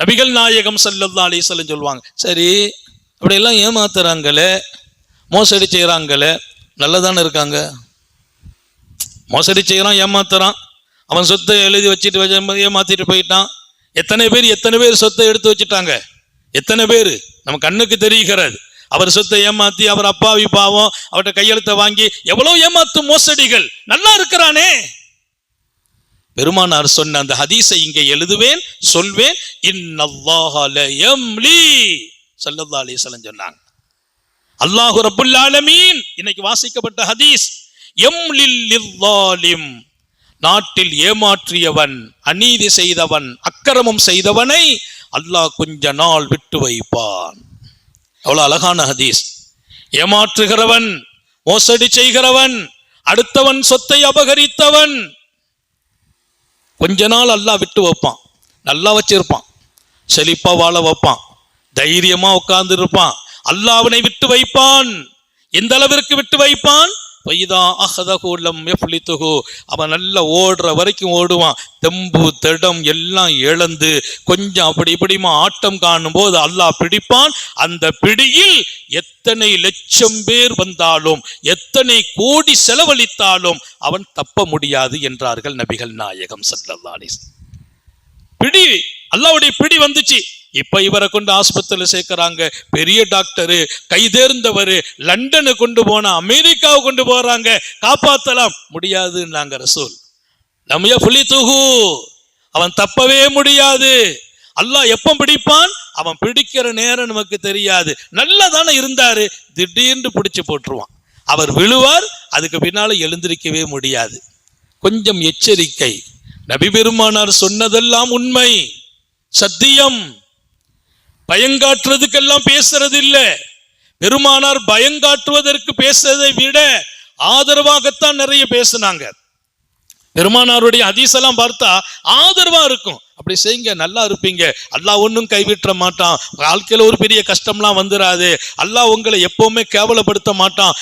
நபிகள் நாயகம் சல்லல்லா அலிசல்லம் சொல்லுவாங்க சரி அப்படியெல்லாம் ஏமாத்துறாங்களே மோசடி செய்கிறாங்களே நல்லதானே இருக்காங்க? மோசடி செய்கிறான் ஏமாத்துறான். அவன் சொத்தை எழுதி வச்சுட்டு வச்ச ஏமாத்திட்டு போயிட்டான். எத்தனை பேர் எத்தனை பேர் சொத்தை எடுத்து வச்சுட்டாங்க? எத்தனை பேர்? நம்ம கண்ணுக்கு தெரிகிறது. அவர் சொத்தை ஏமாத்தி அவர் அப்பாவி பாவம் அவர்கிட்ட கையெழுத்தை வாங்கி எவ்வளவு ஏமாத்தும் மோசடிகள். நல்லா இருக்கிறானே. பெருமானார் சொன்ன அந்த ஹதீஸை இங்கே எழுதுவேன் சொல்வேன். இன்னல்லாஹ ல சொன்னாங்க. அல்லாஹு ரபுல் ஆலமீன். இன்னைக்கு வாசிக்கப்பட்ட ஹதீஸ் எம்லில் நாட்டில் ஏமாற்றியவன் அநீதி செய்தவன் அக்கிரமம் செய்தவனை அல்லாஹ் கொஞ்ச நாள் விட்டு வைப்பான். எவ்வளவு அழகான ஹதீஸ். ஏமாற்றுகிறவன் மோசடி செய்கிறவன் அடுத்தவன் சொத்தை அபகரித்தவன் கொஞ்ச நாள் அல்லாஹ் விட்டு வைப்பான். நல்லா வச்சிருப்பான். செழிப்பா வாழ வைப்பான். தைரியமா உட்கார்ந்து இருப்பான் அல்லாஹ் அவனை விட்டு வைப்பான். எந்த அளவிற்கு விட்டு வைப்பான்? பைதா அஹதகு லம் எஃப்லித்துகு அவன் நல்லா ஓடுற வரைக்கும் ஓடுவான். தெம்பு திடம் எல்லாம் இழந்து கொஞ்சம் அப்படி இப்படிமா ஆட்டம் காணும் போது அல்லாஹ் பிடிப்பான். அந்த பிடியில் எத்தனை லட்சம் பேர் வந்தாலும் எத்தனை கோடி செலவழித்தாலும் அவன் தப்ப முடியாது என்றார்கள் நபிகள் நாயகம் ஸல்லல்லாஹு பிடி அல்லாவுடைய பிடி வந்துச்சு. இப்ப இவரை கொண்டு ஆஸ்பத்திரியில் சேர்க்கிறாங்க. பெரிய டாக்டரு கைதேர்ந்தவர் லண்டனு கொண்டு போனா அமெரிக்காவை கொண்டு போறாங்க. காப்பாத்தலாம். முடியாதுன்னாங்க ரசூல். நம்மைய புலி தூகு அவன் தப்பவே முடியாது. அல்லாஹ் எப்ப பிடிப்பான்? அவன் பிடிக்கிற நேரம் நமக்கு தெரியாது. நல்லா தானே இருந்தாரு. திடீர்னு பிடிச்சு போட்டுருவான். அவர் விழுவார் அதுக்கு பின்னால எழுந்திருக்கவே முடியாது. கொஞ்சம் எச்சரிக்கை. நபி பெருமானார் சொன்னதெல்லாம் உண்மை. சத்தியம். பயங்காற்றுறதுக்கெல்லாம் பேசுறது இல்ல பெருமானார் பயங்காற்றுவதற்கு பேசுறதை விட ஆதரவாகத்தான் நிறைய பேசுனாங்க. பெருமானாருடைய அதீசெல்லாம் பார்த்தா ஆதரவா இருக்கும். அப்படி செய்யுங்க நல்லா இருப்பீங்க. அல்லாஹ் ஒன்றும் கைவிட்ட மாட்டான். வாழ்க்கையில ஒரு பெரிய கஷ்டம்லாம் வந்துடாது அல்லாஹ் உங்களை எப்பவுமே கேவலப்படுத்த மாட்டான்.